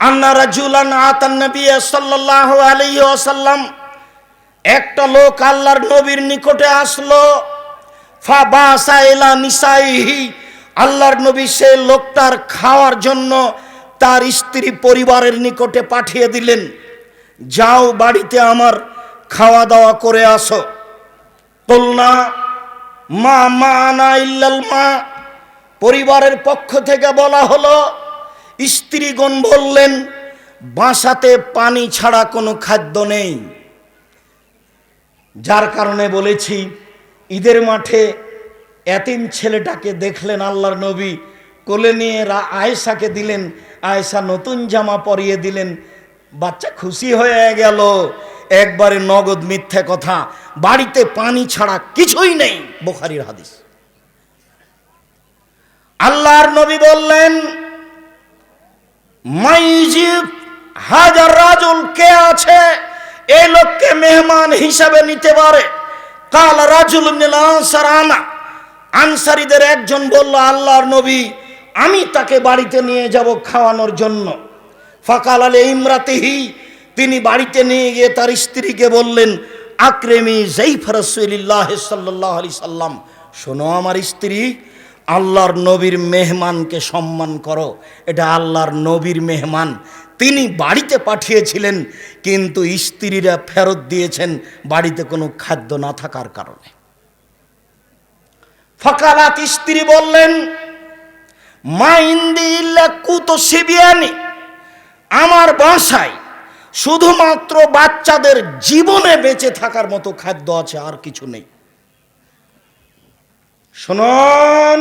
আন্না রাজুলান আতান নবী সাল্লাল্লাহু আলাইহি ওয়াসাল্লাম, একটা লোক আল্লাহর নবীর নিকটে আসলো। আল্লাহর নবী সে লোকটার খাওয়ার জন্য তার স্ত্রী পরিবারের নিকটে পাঠিয়ে দিলেন। যাও বাড়িতে আমার খাওয়া দাওয়া করে আসো। তোলনা মা মা আনা ইল্লাল মা, পরিবারের পক্ষ থেকে বলা হলো স্ত্রীগণ বললেন বাসাতে পানি ছাড়া কোনো খাদ্য নেই। যার কারণে বলেছি, ঈদের মাঠে এতিম ছেলেটাকে দেখলেন আল্লাহর নবী, কোলে নিয়ে আয়েশাকে দিলেন, আয়েশা নতুন জামা পরিয়ে দিলেন, বাচ্চা খুশি হয়ে গেল। একবারে নগদ মিথ্যে কথা, বাড়িতে পানি ছাড়া কিছুই নেই। বোখারির হাদিস। আল্লাহর নবী বললেন মাইজিব হাজার রাজুল কে আছে? এই লোককে মেহমান হিসাবে নিতে পারে। কাল রাজুল আনসার আনা। আনসারীদের একজন বলল, আল্লাহর নবী, আমি তাকে বাড়িতে নিয়ে যাব খাওয়ানোর জন্য। ফাকাল আলে ইমরাতিহি, তিনি বাড়িতে নিয়ে গিয়ে তার স্ত্রীকে বললেন, আক্রেমি জৈফ রসুলিল্লাহ সাল্লাহ আলি সাল্লাম, শোনো আমার স্ত্রী আল্লাহর নবীর মেহমানকে সম্মান করো। এটা আল্লাহর নবীর মেহমান। তিনি বাড়িতে পাঠিয়েছিলেন, কিন্তু স্ত্রীরা ফেরত দিয়েছেন বাড়িতে কোনো খাদ্য না থাকার কারণে। ফকালাত স্ত্রী বললেন, মা ইন্দি ইল্লা কুতো সিবিয়ানি। আমার বাসায় শুধুমাত্র বাচ্চাদের জীবনে বেঁচে থাকার মতো খাদ্য আছে, আর কিছু নেই। শুনুন,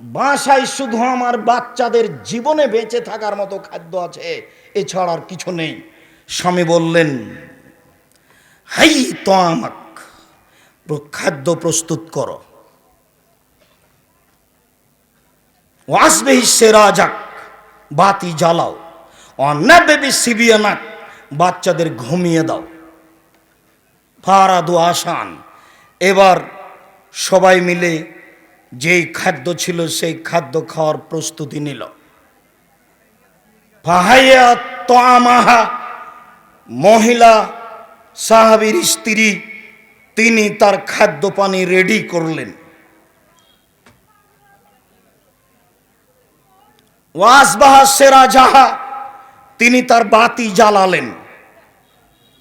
বাসায় শুধু আমার বাচ্চাদের জীবনে বেঁচে থাকার মতো খাদ্য আছে, এছাড়া আর কিছু নেই। স্বামী বললেন, হাই তো আমাক, খাদ্য প্রস্তুত করো। ওয়াসবে সেরা যাক বাতি জ্বালাও। অন্যাবেবি সিবিয়ানাক বাচ্চাদের ঘুমিয়ে দাও। ফারাদু আসান, এবার সবাই মিলে যেই খাদ্য ছিল সেই খাদ্য খাওয়ার প্রস্তুতি নিল। ফাহাইয়া তোয়ামাহা মহিলা, সাহাবির স্ত্রী, তিনি তার খাদ্য পানি রেডি করলেন। সেরা জাহা তিনি তার বাতি জ্বালালেন।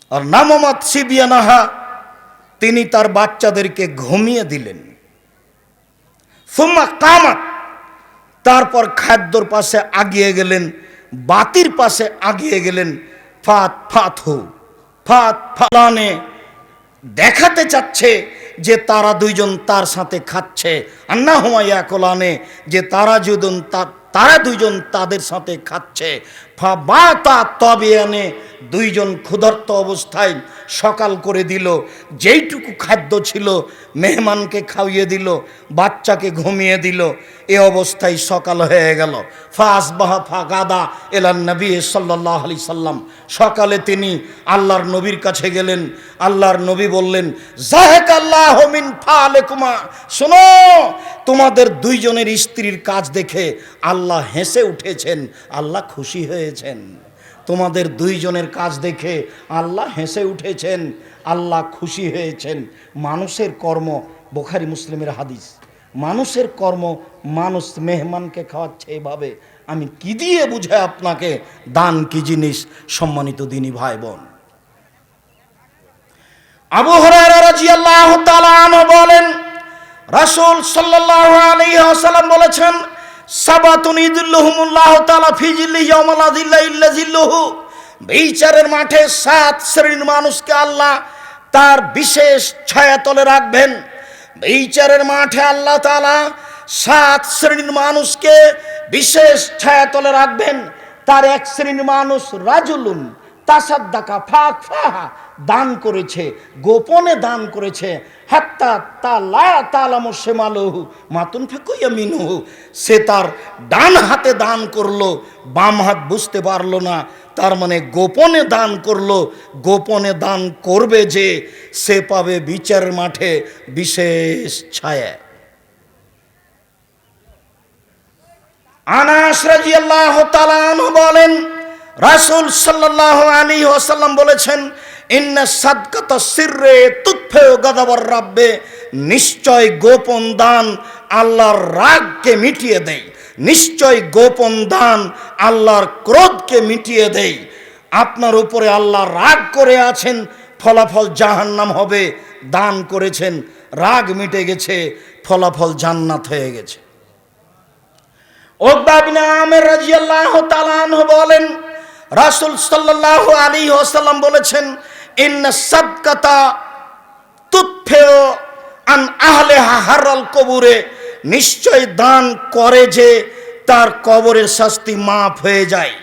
আর নামমাত সিবিয়ানাহা তিনি তার বাচ্চাদেরকে ঘুমিয়ে দিলেন। সুম্মা কামাত। তারপর খাদ্যর পাশে আগিয়ে গেলেন, বাতির পাশে আগিয়ে গেলেন, ফাত ফাত হু ফাত ফালানে দেখাতে চাচ্ছে যে তারা দুইজন তার সাথে খাচ্ছে। আন্না হুমাইয়া কোলানে যে তারা দুজন তারা দুইজন তাদের সাথে খাচ্ছে। ফা বা তা তবে আনে দুইজন ক্ষুধার্ত অবস্থায় সকাল করে দিল। যেইটুকু খাদ্য ছিল মেহমানকে খাওয়িয়ে দিল, বাচ্চাকে ঘুমিয়ে দিল। এ অবস্থায় সকাল হয়ে গেল। ফাস বাহা ফা গাদা এলান নবী সাল্লাহ আলি সাল্লাম। সকালে তিনি আল্লাহর নবীর কাছে গেলেন। আল্লাহর নবী বললেন জাহেক আল্লাহ মিন ফালেকুমা। শোনো, তোমাদের দুইজনের স্ত্রীর কাজ দেখে আল্লাহ হেসে উঠেছেন। আল্লাহ খুশি হয়েছেন তোমাদের দুইজনের কাজ দেখে আল্লাহ হেসে উঠেছেন, আল্লাহ খুশি হয়েছেন। মানুষের কর্ম, বোখারি মুসলিমের হাদিস, মানুষের কর্ম মানুষ মেহমানকে খাওয়াচ্ছে এভাবে। আমি কি দিয়ে বুঝে আপনাকে? দান কি জিনিস? সম্মানিত দিনী ভাই বোন আবু বলেন, রাসূল সাল্লাল্লাহু আলাইহি বলেছেন সাবাতুন ইদুল্লাহুমুল্লাহ তাআলা ফি জিল্লিহি ইয়াওমা ইল্লা জিল্লুহু বিচারের মাঠে সাত শ্রেণির মানুষকে আল্লাহ তার বিশেষ ছায়া তলে রাখবেন। বিচারের মাঠে আল্লাহ তালা সাত শ্রেণির মানুষকে বিশেষ ছায়া তলে রাখবেন। তার এক শ্রেণির মানুষ রাজুলুন। তাসাদ্দাকা, ফাক, ফাহা, দান করেছে, গোপনে দান করেছে। হাত্তা তা মাতুন ফেকুইয়া সে তার ডান হাতে দান করল, বাম হাত বুঝতে পারল না, তার মানে গোপনে দান করল। গোপনে দান করবে যে, সে পাবে বিচারের মাঠে বিশেষ ছায়া। আনাস রাজিয়াল্লাহু তাআলা আনহু বলেন রাসূল সাল্লাল্লাহু আলাইহি ওয়াসাল্লাম বলেছেন, ইন্না রাব্বে, নিশ্চয় গোপন দান আল্লাহর রাগকে মিটিয়ে দেয় নিশ্চয় গোপন দান আল্লাহর ক্রোধকে মিটিয়ে দেয় আপনার উপরে আল্লাহ রাগ করে আছেন, ফলাফল জাহান্নাম হবে, দান করেছেন, রাগ মিটে গেছে, ফলাফল জান্নাত হয়ে গেছে। ওকবা বিন আমের রাদিয়াল্লাহু তাআলা বলেন রাসূল সাল্লাল্লাহু আলী ওয়াসাল্লাম বলেছেন, ইন্না সাদকাতা হারাল কবুরে। নিশ্চয় দান করে যে তার কবরের শাস্তি মাফ হয়ে যায়।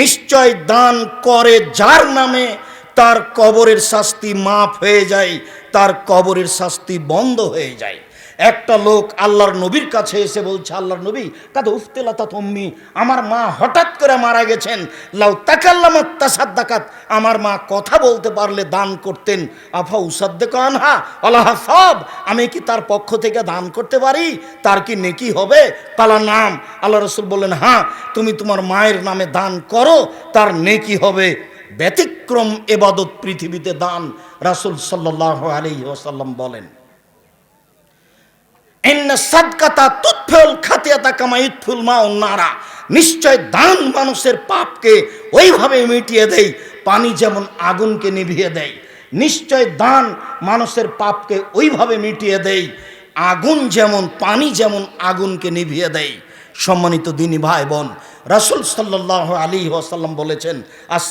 নিশ্চয় দান করে যার নামে তার কবরের শাস্তি মাফ হয়ে যায়, তার কবরের শাস্তি বন্ধ হয়ে যায়। একটা লোক আল্লাহর নবীর কাছে এসে বলছে, আল্লাহর নবী, কাদা উফতেলাতা তম্মি, আমার মা হঠাৎ করে মারা গেছেন। লাউ তাকাল্লামাত তাসাদ্দাকাত, আমার মা কথা বলতে পারলে দান করতেন। আফা উসাদ্দেক আনহা আল্লাহ সব, আমি কি তার পক্ষ থেকে দান করতে পারি? তার কি নেকি হবে? তালা নাম। আল্লাহ রসুল বললেন হ্যাঁ তুমি তোমার মায়ের নামে দান করো, তার নেকি হবে। ব্যতিক্রম এবাদত পৃথিবীতে দান। রাসুল সাল্লাহ আলী ওসাল্লাম বলেন। নিশ্চয় দান মানুষের পাপকে ওইভাবে মিটিয়ে দেয় পানি যেমন আগুনকে নিভিয়ে দেয় নিশ্চয় দান মানুষের পাপকে ওইভাবে মিটিয়ে দেয় আগুন যেমন, পানি যেমন আগুনকে নিভিয়ে দেয় সম্মানিত দিনী ভাই বোন, রাসুল সাল্লাহ আলী ওয়াসাল্লাম বলেছেন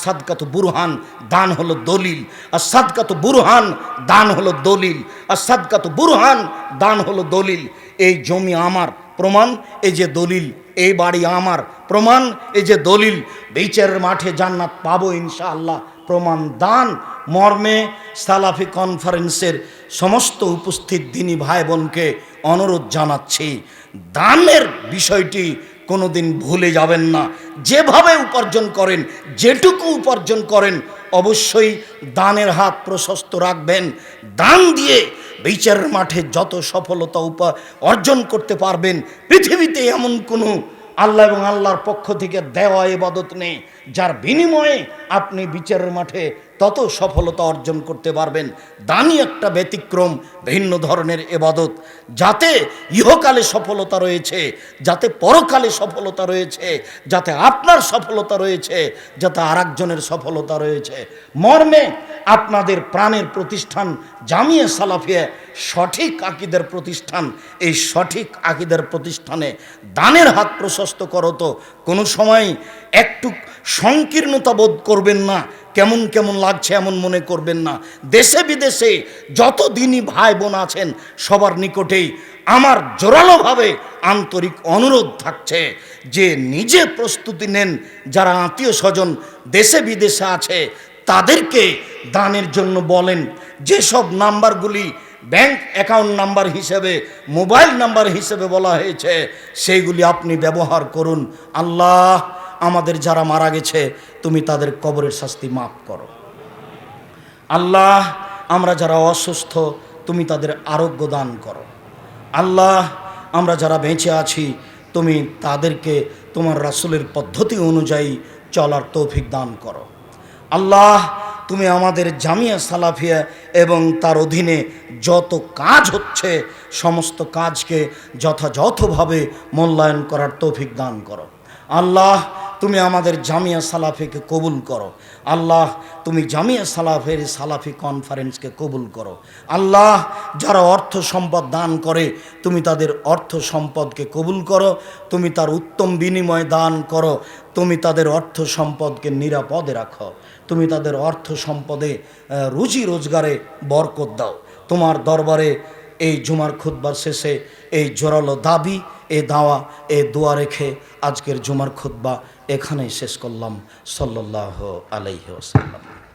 সাদকাত বুরহান, দান হলো দলিল। আর সাদকাত বুরহান, দান হলো দলিল। আর সাদকাত বুরহান, দান হলো দলিল। এই জমি আমার প্রমাণ, এই যে দলিল, এই বাড়ি আমার প্রমাণ, এই যে দলিল, বিচারের মাঠে জান্নাত পাবো ইনশাআল্লাহ। প্রমাণ দান মর্মে সালাফি কনফারেন্সের সমস্ত উপস্থিত দিনী ভাই বোনকে অনুরোধ জানাচ্ছি, দানের বিষয়টি কোনোদিন ভুলে যাবেন না। যেভাবে উপার্জন করেন, যেটুকু উপার্জন করেন, অবশ্যই দানের হাত প্রশস্ত রাখবেন। দান দিয়ে বিচারের মাঠে যত সফলতা উপা অর্জন করতে পারবেন, পৃথিবীতে এমন কোনো আল্লাহ এবং আল্লাহর পক্ষ থেকে দেওয়া এবাদত নেই, যার বিনিময়ে আপনি বিচারের মাঠে তত সফলতা অর্জন করতে পারবেন। দানই একটা ব্যতিক্রম, ভিন্ন ধরনের এবাদত। যাতে ইহকালে সফলতা রয়েছে, যাতে পরকালে সফলতা রয়েছে, যাতে আপনার সফলতা রয়েছে, যাতে আরেকজনের সফলতা রয়েছে। মর্মে আপনাদের প্রাণের প্রতিষ্ঠান, জামিয়া সালাফিয়া সঠিক আকিদের প্রতিষ্ঠান। এই সঠিক আকিদের প্রতিষ্ঠানে দানের হাত প্রশস্ত করো কোনো সময় একটু সংকীর্ণতা বোধ করবেন না। কেমন কেমন লাগছে এমন মনে করবেন না। দেশে বিদেশে যত দিনই ভাই বোন আছেন, সবার নিকটেই আমার জোরালোভাবে আন্তরিক অনুরোধ থাকছে যে নিজে প্রস্তুতি নেন। যারা আত্মীয় স্বজন দেশে বিদেশে আছে, তাদেরকে দানের জন্য বলেন। যেসব নাম্বারগুলি ব্যাংক অ্যাকাউন্ট নাম্বার হিসেবে, মোবাইল নাম্বার হিসেবে বলা হয়েছে, সেইগুলি আপনি ব্যবহার করুন। আল্লাহ আমাদের যারা মারা গেছে, তুমি তাদের কবরের শাস্তি মাফ করো। আল্লাহ, আমরা যারা অসুস্থ, তুমি তাদের আরোগ্য দান করো। আল্লাহ, আমরা যারা বেঁচে আছি, তুমি তাদেরকে তোমার রাসুলের পদ্ধতি অনুযায়ী চলার তৌফিক দান করো। আল্লাহ, তুমি আমাদের জামিয়া সালাফিয়া এবং তার অধীনে যত কাজ হচ্ছে, সমস্ত কাজকে যথাযথভাবে মূল্যায়ন করার তৌফিক দান করো। আল্লাহ তুমি আমাদের জামিয়া সালাফিকে কবুল করো। আল্লাহ, তুমি জামিয়া সালাফের সালাফি কনফারেন্সকে কবুল করো। আল্লাহ, যারা অর্থ সম্পদ দান করে, তুমি তাদের অর্থ সম্পদকে কবুল করো। তুমি তার উত্তম বিনিময় দান করো। তুমি তাদের অর্থ সম্পদকে নিরাপদে রাখো। তুমি তাদের অর্থ সম্পদে রুজি রোজগারে বরকত দাও। তোমার দরবারে এই জুমার খুদ্বার শেষে এই জোরালো দাবি এ দাওয়া এ দোয়া রেখে আজকের জুমার খুদ্বা এখানেই শেষ করলাম। সল্ল্লাহ আলাইহি ওসাল্লাম